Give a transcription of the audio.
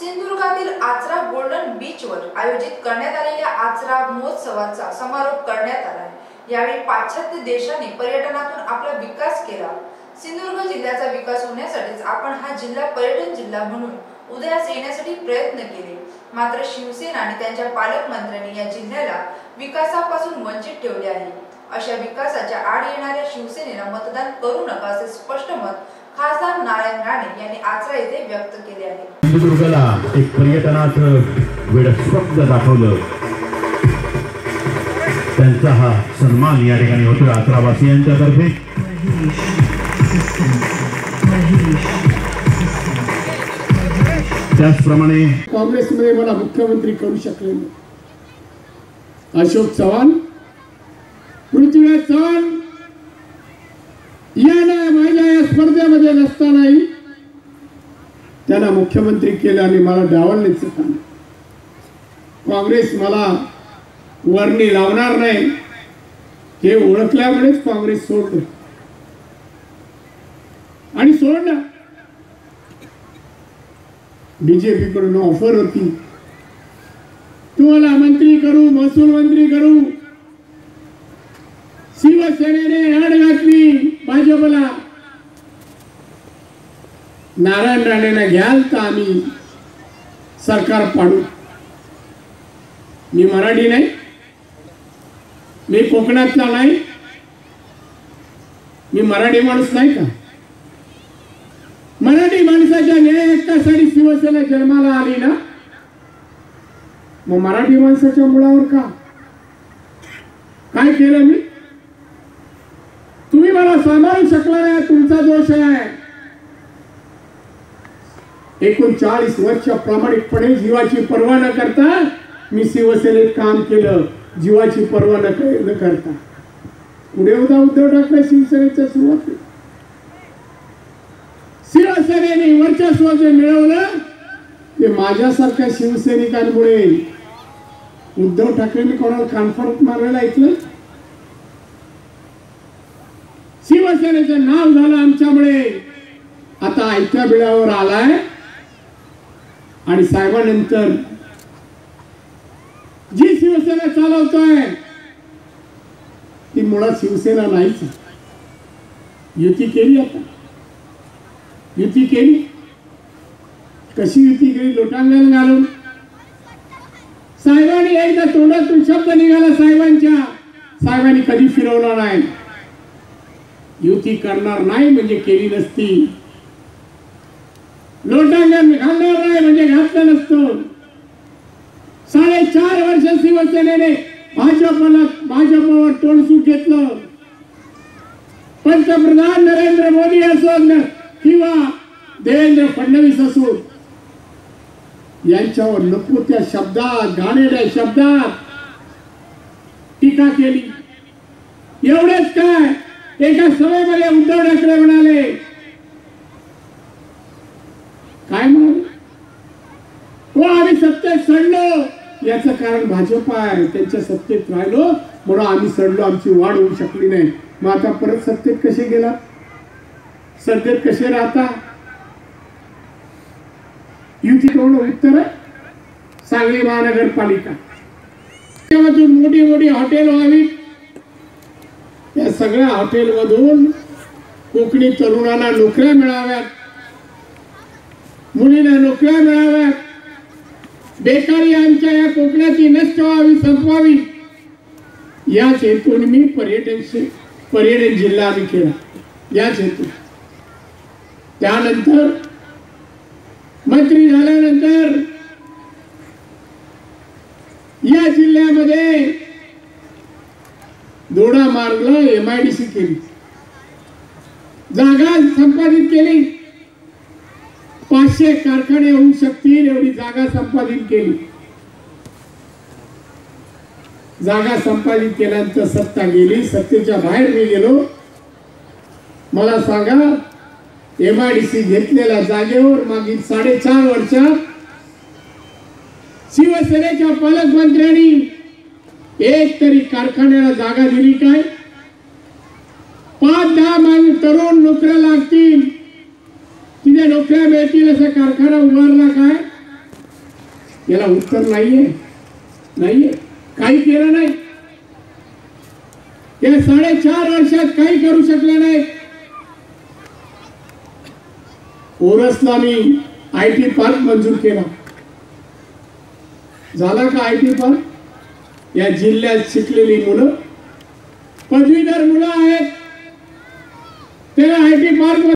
सिंधुदुर्गातील Achara golden बीचवर आयोजित करण्यात आलेल्या आचरा महोत्सवाचा समारोप करण्यात आला यावेळी पाश्चात्य देशांनी पर्यटनातून आपला विकास केला. सिंधुदुर्ग जिल्ह्याचा विकास होण्यासाठीच आपण हा जिल्हा पर्यटन जिल्हा म्हणून उदयास येण्यासाठी प्रयत्न केले. मात्र शिवसेना आणि त्यांच्या पालकमंत्र्यांनी या जिल्ह्याला विकासापासून वंचित ठेवले आहे. अशा विकासाच्या आड येणाऱ्या शिवसेनेला मतदान करू नका असे स्पष्ट मत खासदार नारायण राणे यांनी आचरा येथे व्यक्त केले आहे. सिंधुदुर्गला एक पर्यटनाचं वेळ स्वप्न दाखवलं. त्यांचा हा सन्मान या ठिकाणी होतो. आचरावासियांच्या तर्फे त्याचप्रमाणे काँग्रेसमध्ये मला मुख्यमंत्री करू शकले नाही. अशोक चव्हाण पृथ्वीराज चव्हाण या स्पर्धेमध्ये नसतानाही त्यांना मुख्यमंत्री केलं आणि मला डावलण्याचं काम काँग्रेस मला वर्णी लावणार नाही हे ओळखल्यामुळेच काँग्रेस सोडलं. आणि सोडलं. बीजेपीकडून ऑफर होती. तुम्हाला मंत्री करू महसूल मंत्री करू. शिवसेनेने आड घातली भाजपला. नारायण राणेंना घ्याल तर आम्ही सरकार पाडू. मी मराठी नाही. मी कोकणातला नाही. मी मराठी माणूस नाही का? मराठी माणसाच्या न्याय शिवसेना जन्माला आली ना? मग मराठी माणसाच्या मुळावर का? काय केलं मी? तुम्ही मला सांभाळू शकला नाही. तुमचा दोष आहे. एकूण चाळीस वर्ष प्रामाणिकपणे जीवाची पर्वा न करता मी शिवसेनेत काम केलं. जीवाची पर्वा न न करता. पुढे उद्या उद्धव ठाकरे शिवसेनेच्या सुरुवात शिवसेनेने वर्चस्व जे मिळवलं ते माझ्यासारख्या शिवसैनिकांमुळे. उद्धव ठाकरेंनी कोणाला कॉन्फरन्स मारायला ऐकलं? शिवसेनेचं नाव झालं आमच्यामुळे. आता आयत्या बिळावर आलाय. आणि साहेबानंतर जी शिवसेना चालवतोय ती मुळात शिवसेना नाहीच युती केली आता. युती केली. कशी युती केली? लोटांगण घालून. साहेबांनी एकदा तोंडातून शब्द निघाला साहेबांच्या. साहेबांनी कधी फिरवला नाही. युती करणार नाही म्हणजे केली नसती. लोटांगण घालणार नाही म्हणजे घातलं नसतं? साडेचार वर्ष शिवसेनेने भाजपला भाजपवर तोंडसूट घेतलं. पंतप्रधान नरेंद्र मोदी असो न- किंवा देवेंद्र फडणवीस असो. यांच्यावर नको त्या शब्दात घाणेरड्या शब्दात टीका केली. एवढेच काय? एका सभेमध्ये उद्धव ठाकरे म्हणाले काय म्हणाले हो आम्ही सडलं. याचं कारण भाजप आहे. त्यांच्या सत्तेत राहिलो. म्हणून आम्ही सडलो. आमची वाढ होऊ शकली नाही. मग आता परत सत्तेत कसे गेला? सत्तेत कसे राहता? युती कोण उत्तर आहे? सांगली महानगरपालिका. त्यामधून मोठी मोठी हॉटेल व्हावी. या सगळ्या हॉटेलमधून कोकणी तरुणांना नोकऱ्या मिळाव्यात. मुलींना नोकऱ्या मिळाव्यात. बेकारी आमच्या या कोकणाची नष्ट व्हावी संपवावी याच हेतून मी पर्यटन पर्यटन जिल्हा आम्ही केला. याच हेतू त्यानंतर मंत्री झाल्यानंतर या जिल्ह्यामध्ये दोडा मार्गला एम आय डी सी केली. जागा संपादित केली. पाचशे कारखाने होऊ शकतील एवढी जागा संपादित केली. जागा संपादित केल्यानंतर सत्ता गेली सत्तेच्या बाहेर मी गेलो. मला सांगा एम आय डी सी घेतलेल्या जागेवर मागील साडेचार वर्षात शिवसेनेच्या पालकमंत्र्यांनी एक तरी कारखान्याला जागा दिली काय? पाच दहा मागे तरुण नोकऱ्या लागतील नोकऱ्या मिळतील असा कारखाना उभारला काय? याला उत्तर नाहीये. नाहीये. काही केलं नाही. या साडेचार वर्षात काही करू शकले नाही. ओरसला मी आय टी पार्क मंजूर केला. झाला का आय टी पार्क? या जिल्ह्यात शिकलेली मुलं. पदवीधर मुलं आहेत. त्याला आय टी पार्क